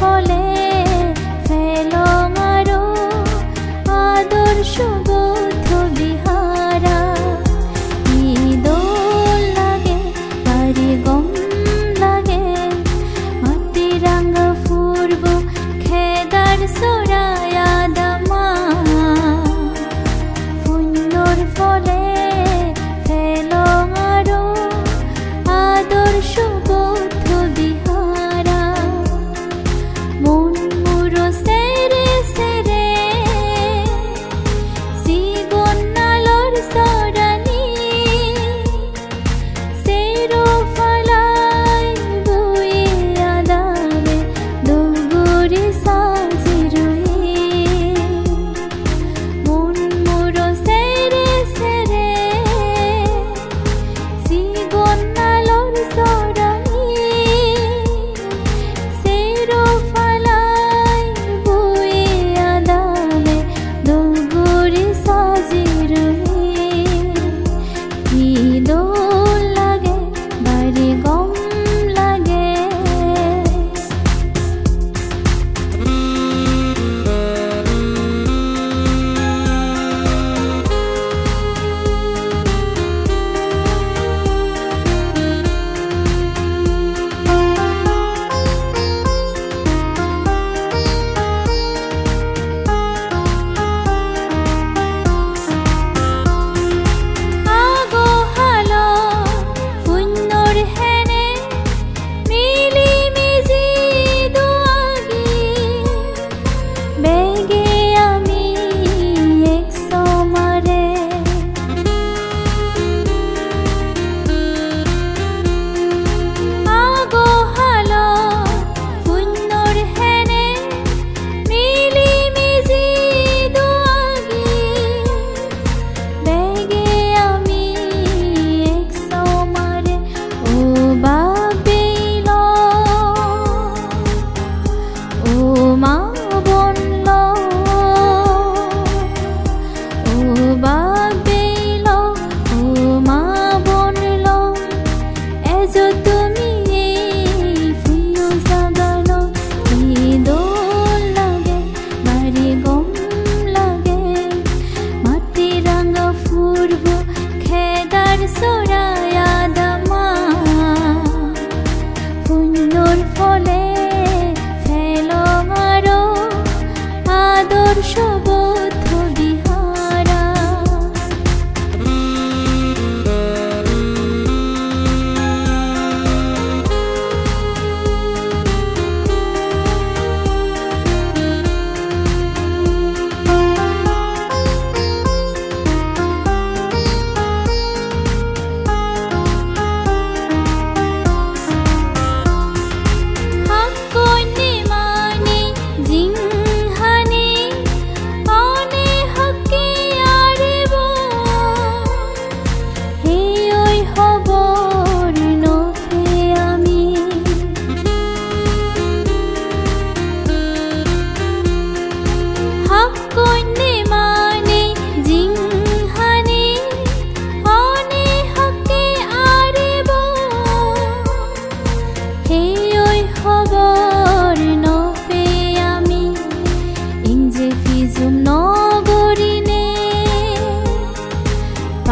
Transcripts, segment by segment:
বলে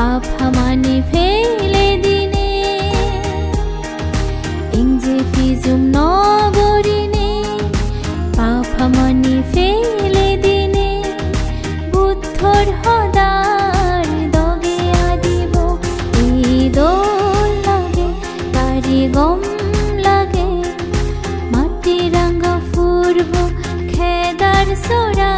আফহামানে ফেলে দিনে। ইংজে ফিজুম নগরিনে পাফহামানে ফেলে দিনে। বুদ্ধর হদার দগে আদিব এই দোল লাগে, তারি গম লাগে। মাটি রাঙ্গা ফুরব খেদার সোরা